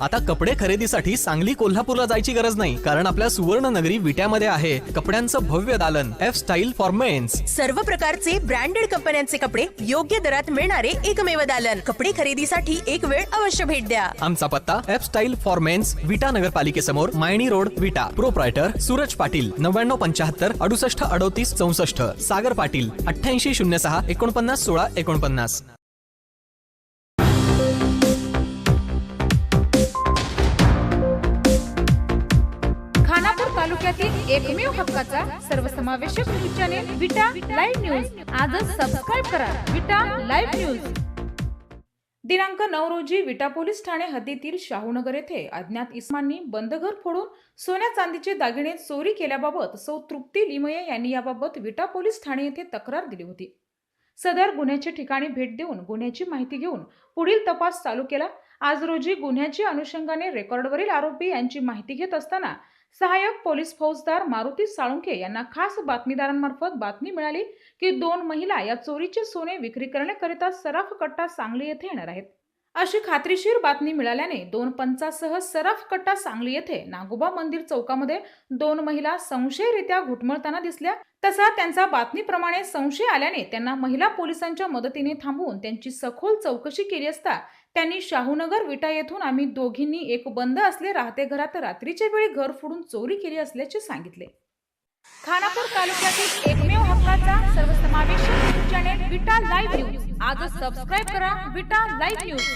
आता कपडे खरेदीसाठी सांगली कोल्हापूरला जायची गरज नाही कारण आपल्या सुवर्ण नगरी विट्यामध्ये आहे कपड्यांचं भव्य दालन एफ स्टाईल फॉर मेन्स सर्व प्रकारचे ब्रँडेड कंपन्यांचे कपडे योग्य दरात मिळणारे एकमेव दालन. कपडे खरेदीसाठी एक वेळ अवश्य भेट द्या. आमचा पत्ता F style for mens Vita नगरपालिकेसमोर Mayani road Vita. Proprietor Suraj Patil नव्याण्णव पंच्याहत्तर अडुसष्ट अडोतीस चौसष्ट. सागर पाटील अठ्ठ्याऐंशी शून्य सहा एकोणपन्नास सोळा एकोणपन्नास. तालुक्यातील एकमेव हक्काचा सर्वसमावेशक news channel Vita live news. आजच सबस्क्राईब करा. Vita live news. दिनांक नऊ रोजी विटा पोलीस ठाणे हद्दीतील शाहूनगर येथे अज्ञात इस्मांनी बंद घर फोडून सोन्या चांदीचे दागिने चोरी केल्याबाबत सौ तृप्ती लिमये यांनी याबाबत विटा पोलीस ठाणे येथे तक्रार दिली होती. सदर गुन्ह्याच्या ठिकाणी भेट देऊन गुन्ह्याची माहिती घेऊन पुढील तपास चालू केला. आज रोजी गुन्ह्याच्या अनुषंगाने रेकॉर्डवरील आरोपी यांची माहिती घेत असताना सहाय्यक पोलीस फौजदार मारुती साळुंखे यांना खास बातमीदारांमार्फत बातमी मिळाली की दोन महिला या चोरीचे सोने विक्री करण्याकरिता सराफ कट्टा सांगली येथे येणार आहेत. अशी खात्रीशीर बातमी मिळाल्याने दोन पंचासह सराफ कट्टा सांगली येथे नागोबा मंदिर चौकामध्ये दोन महिला संशयरित्या घुटमळताना दिसल्या. तसा त्यांचा बातमीप्रमाणे संशय आल्याने त्यांना महिला पोलिसांच्या मदतीने थांबवून त्यांची सखोल चौकशी केली असता त्यांनी शाहूनगर विटा येथून आम्ही दोघींनी एक बंद असले राहते घरात रात्रीच्या वेळी घर फोडून चोरी केली असल्याचे सांगितले. खानापूर तालुक्यातील एकमेव हक्काचा सर्वसमावेशक चॅनेल विटा लाईव्ह न्यूज। आजच सबस्क्राईब करा विटा लाईव्ह न्यूज।